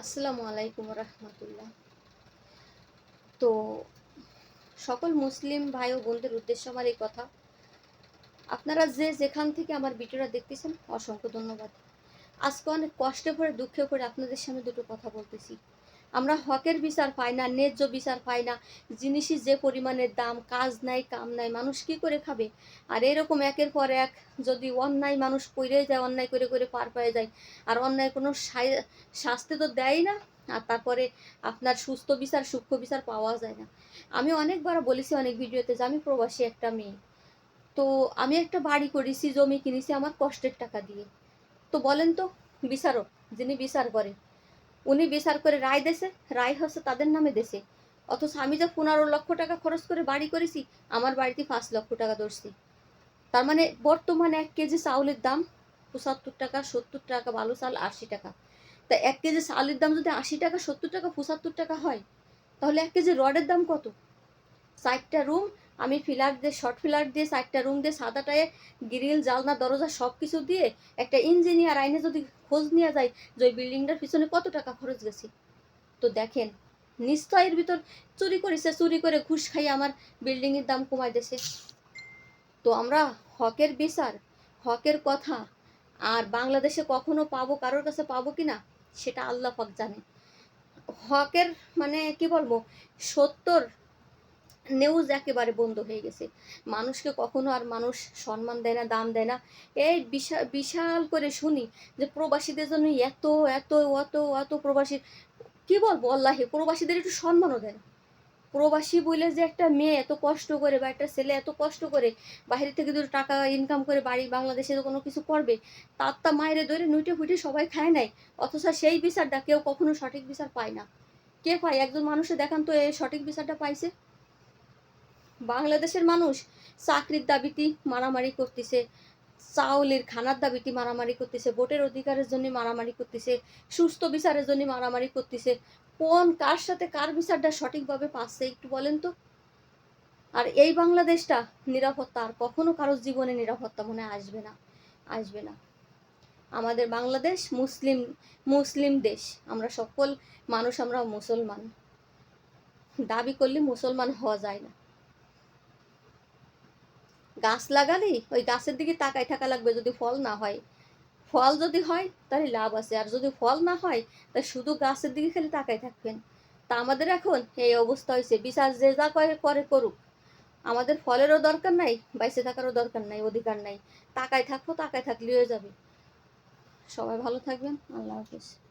আসসালামু আলাইকুম রহমতুল্লাহ। তো সকল মুসলিম ভাই ও বোনদের উদ্দেশ্য আমার এই কথা। আপনারা যে যেখান থেকে আমার ভিডিওটা দেখতেছেন, অসংখ্য ধন্যবাদ। আজকে অনেক কষ্টে করে দুঃখে করে আপনাদের সামনে দুটো কথা বলতেছি। আমরা হকের বিচার পাই না, ন্যায্য বিচার পাই না, জিনিসই যে পরিমাণের দাম, কাজ নাই, কাম নাই, মানুষ কি করে খাবে? আর এরকম একের পর এক যদি অন্যায় মানুষ করে যায়, অন্যায় করে করে পার পেয়ে যায়, আর অন্যায় কোনো শাস্তি তো দেয় না, আর তারপরে আপনার সুস্থ বিচার, সূক্ষ্ম বিচার পাওয়া যায় না। আমি অনেকবার বলেছি অনেক ভিডিওতে যে আমি প্রবাসী একটা মেয়ে। তো আমি একটা বাড়ি করেছি, জমি কিনেছি, আমার কষ্টের টাকা দিয়ে। তো বলেন তো, বিচারক, যিনি বিচার করে উনি বিচার করে রায় দেশে রায় হচ্ছে তাদের নামে দেশে অথচ আমি যে পনেরো লক্ষ টাকা খরচ করে বাড়ি করেছি, আমার বাড়িতে পাঁচ লক্ষ টাকা ধরছি। তার মানে বর্তমানে এক কেজি চাউলের দাম পঁচাত্তর টাকা, সত্তর টাকা, বালু চাল আশি টাকা। তা এক কেজি চালের দাম যদি আশি টাকা, সত্তর টাকা, পঁচাত্তর টাকা হয়, তাহলে এক কেজি রডের দাম কত? চারটা রুম আমি ফিলার দিয়ে শর্ট ফিলার দিয়ে, চারটা রুম দিয়ে, সাদাটায় গ্রিল জালনা, দরজা সব কিছু দিয়ে একটা ইঞ্জিনিয়ার আইনে যদি খোঁজ নেওয়া যায় যে ওই বিল্ডিংটার পিছনে কত টাকা খরচ গেছে। তো দেখেন নিশ্চয় এর ভিতর চুরি করেছে, চুরি করে ঘুষ খাই আমার বিল্ডিংয়ের দাম কমাই দিয়েছে। তো আমরা হকের বিচার, হকের কথা, আর বাংলাদেশে কখনো পাবো, কারোর কাছে পাবো কি না, সেটা আল্লাহ পাক জানে। হকের মানে কি বলব, সত্তর নিউজ একেবারে বন্ধ হয়ে গেছে। মানুষকে কখনো আর মানুষ সম্মান দেয় না, দাম দেয় না। এই বিশাল বিশাল করে শুনি যে প্রবাসীদের জন্য এত এত, অত অত প্রবাসী, কি বলব আল্লাহে, প্রবাসীদের একটু সম্মানও দেয় না। প্রবাসী বলে যে একটা মেয়ে এত কষ্ট করে বা একটা ছেলে এত কষ্ট করে বাইরে থেকে দুটো টাকা ইনকাম করে বাড়ি বাংলাদেশে কোনো কিছু করবে, তার তা মায়ের ধরে নুইটে ফুটে সবাই খায় নাই, অথচ সেই বিচারটা কেউ কখনো সঠিক বিচার পায় না। কে পায়? একজন মানুষে দেখান তো এই সঠিক বিচারটা পাইছে। বাংলাদেশের মানুষ চাকরির দাবিতে মারামারি করতেছে, চাউলের খানার দাবিতে মারামারি করতেছে, ভোটের অধিকারের জন্য মারামারি করতেছে, সুস্থ বিচারের জন্য মারামারি করতেছে। কোন কার সাথে কার বিচারটা সঠিকভাবে পাচ্ছে একটু বলেন তো? আর এই বাংলাদেশটা নিরাপত্তা আর কখনো কারোর জীবনে নিরাপত্তা মনে আসবে না আসবে না। আমাদের বাংলাদেশ মুসলিম মুসলিম দেশ, আমরা সকল মানুষ, আমরা মুসলমান। দাবি করলে মুসলমান হওয়া যায় না। গাছ লাগালে, ওই গাছের দিকে তাকায় থাকা লাগবে যদি ফল না হয়। ফল যদি হয়, তাহলে লাভ আছে। আর যদি ফল না হয়, তা শুধু গাছের দিকে খালি তাকায় থাকবেন। তা আমাদের এখন এই অবস্থা হয়েছে। বিচার যে যা করে করে করুক। আমাদের ফলেরও দরকার নাই বাইসে থাকারও দরকার নাই, অধিকার নাই। তাকায় থাকব তাকায় থাকলে হয়ে যাবে। সবাই ভালো থাকবেন। আল্লাহ হাফিজ।